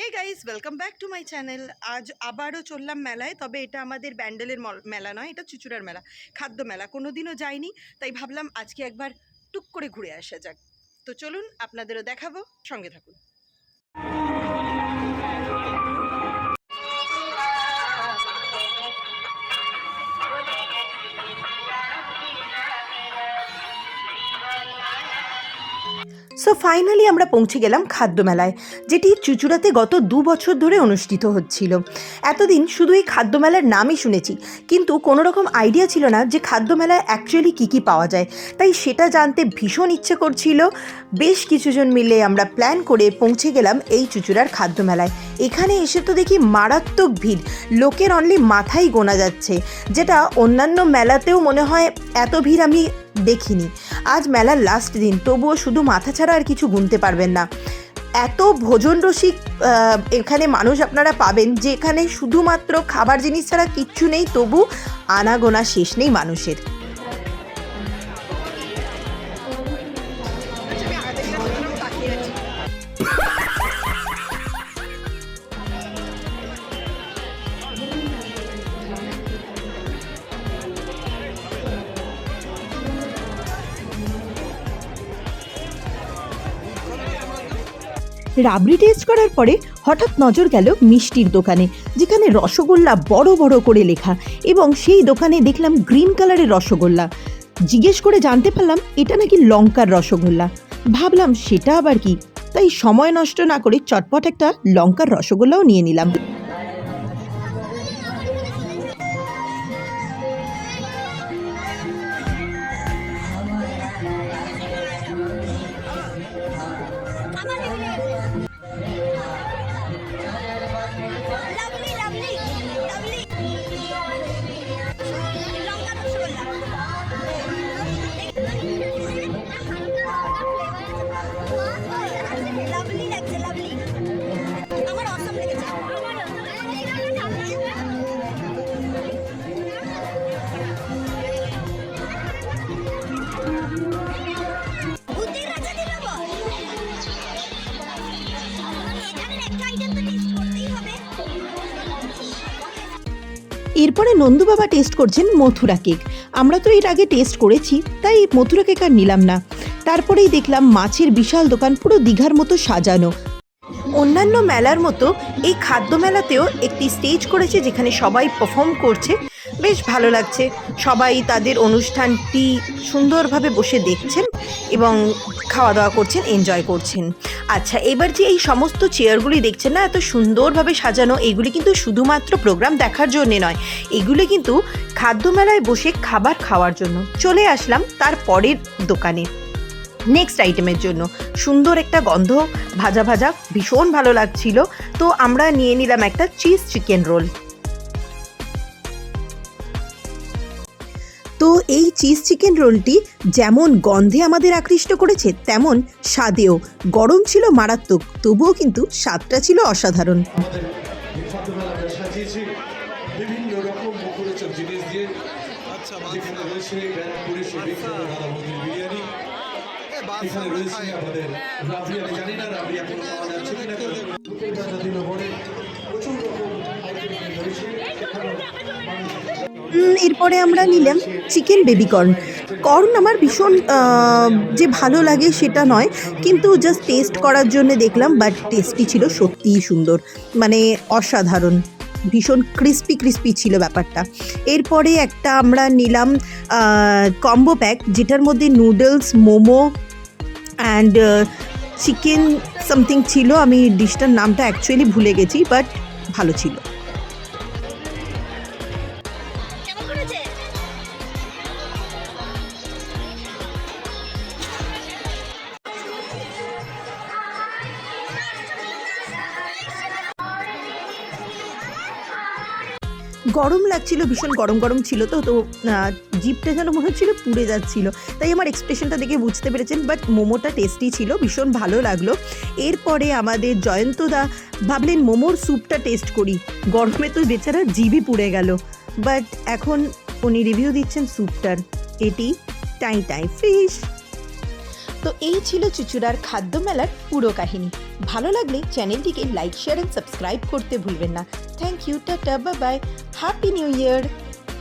Hey guys welcome back to my channel আজ আবারও চললাম মেলায়, তবে এটা আমাদের ব্যান্ডেলের মল- মেলা নয়, এটা চুচুড়ার মেলা, খাদ্য মেলা। কোনো দিনও যায়নি তাই ভাবলাম আজকে একবার টুক করে ঘুরে আসা যাক। তো চলুন, আপনাদেরও দেখাবো, সঙ্গে থাকুন। সো ফাইনালি আমরা পৌঁছে গেলাম খাদ্য মেলায় যেটি চুচুড়াতে গত দু বছর ধরে অনুষ্ঠিত হচ্ছিল। এতদিন শুধু এই খাদ্য মেলার নামই শুনেছি, কিন্তু কোনো রকম আইডিয়া ছিল না যে খাদ্য মেলায় অ্যাকচুয়ালি কী কী পাওয়া যায়। তাই সেটা জানতে ভীষণ ইচ্ছে করছিল। বেশ কিছুজন মিলে আমরা প্ল্যান করে পৌঁছে গেলাম এই চুচুড়ার খাদ্য মেলায় এখানে এসে তো দেখি মারাত্মক ভিড়, লোকের অনলি মাথাই গোনা যাচ্ছে, যেটা অন্যান্য মেলাতেও মনে হয় এত ভিড় আমি দেখিনি। আজ মেলার লাস্ট দিন। তবুও শুধু মাথা ছাড়া আর কিছু গুনতে পারবেন না। এত ভোজন রসিক এখানে মানুষ আপনারা পাবেন যে এখানে শুধুমাত্র খাবার জিনিস ছাড়া কিচ্ছু নেই, তবু আনাগোনা শেষ নেই মানুষের। রাবড়ি টেস্ট করার পরে হঠাৎ নজর গেল মিষ্টির দোকানে, যেখানে রসগোল্লা বড় বড় করে লেখা এবং সেই দোকানে দেখলাম গ্রিন কালারের রসগোল্লা। জিজ্ঞেস করে জানতে পারলাম এটা নাকি লঙ্কার রসগোল্লা। ভাবলাম সেটা আবার কি? তাই সময় নষ্ট না করে চটপট একটা লঙ্কার রসগোল্লাও নিয়ে নিলাম। এরপরে নন্দু বাবা টেস্ট করছেন মথুরা কেক আমরা তো এর আগে টেস্ট করেছি, তাই মথুরা কেক আর নিলাম না। তারপরেই দেখলাম মাছের বিশাল দোকান পুরো দীঘার মতো সাজানো। অন্যান্য মেলার মতো এই খাদ্য মেলাতেও একটি স্টেজ করেছে যেখানে সবাই পারফর্ম করছে। বেশ ভালো লাগছে। সবাই তাদের অনুষ্ঠানটি সুন্দরভাবে বসে দেখছেন এবং খাওয়া দাওয়া করছেন এনজয় করছেন। আচ্ছা এবার যে এই সমস্ত চেয়ারগুলি দেখছেন না, এত সুন্দরভাবে সাজানো, এগুলি কিন্তু শুধুমাত্র প্রোগ্রাম দেখার জন্যে নয়। এগুলি কিন্তু খাদ্য মেলায় বসে খাবার খাওয়ার জন্য। চলে আসলাম তার পরের দোকানে। নেক্সট আইটেমের জন্য। সুন্দর একটা গন্ধ, ভাজা ভাজা, ভীষণ ভালো লাগছিল। তো আমরা নিয়ে নিলাম একটা চিজ চিকেন রোল তো এই চিজ চিকেন রোলটি যেমন গন্ধে আমাদের আকৃষ্ট করেছে তেমন স্বাদেও। গরম ছিল মারাত্মক তবুও কিন্তু স্বাদটা ছিল অসাধারণ। বিভিন্ন রকম জিনিস দিয়ে যেখানে এখানে রয়েছে আমাদের জানি না কিনা প্রচুর রকম এরপরে আমরা নিলাম চিকেন বেবি কর্ন কর্ন আমার ভীষণ যে ভালো লাগে সেটা নয়, কিন্তু জাস্ট টেস্ট করার জন্য দেখলাম বাট টেস্টি ছিল, সত্যিই সুন্দর। মানে অসাধারণ, ভীষণ ক্রিস্পি ক্রিস্পি ছিল ব্যাপারটা। এরপরে একটা আমরা নিলাম কম্বো প্যাক যেটার মধ্যে noodles momo and chicken something ছিল আমি ডিশটার নামটা অ্যাকচুয়ালি ভুলে গেছি বাট ভালো ছিল। গরম লাগছিল, ভীষণ গরম গরম ছিল তো তো জিপটা যেন মনে হচ্ছিল পুড়ে যাচ্ছিল। তাই আমার এক্সপ্রেশনটা দেখে বুঝতে পেরেছেন বাট মোমোটা টেস্টি ছিল, ভীষণ ভালো লাগল। এরপরে আমাদের জয়ন্তদা ভাবলেন, মোমোর স্যুপটা টেস্ট করি। গরমে তো বেচারা জিভই পুড়ে গেল। বাট এখন উনি রিভিউ দিচ্ছেন স্যুপটার এটি টাই টাই ফিশ তো এই ছিল চুচুড়ার খাদ্য মেলার পুরো কাহিনী। ভালো লাগলে চ্যানেলটিকে লাইক শেয়ার অ্যান্ড সাবস্ক্রাইব করতে ভুলবেন না। Thank you tata bye happy new year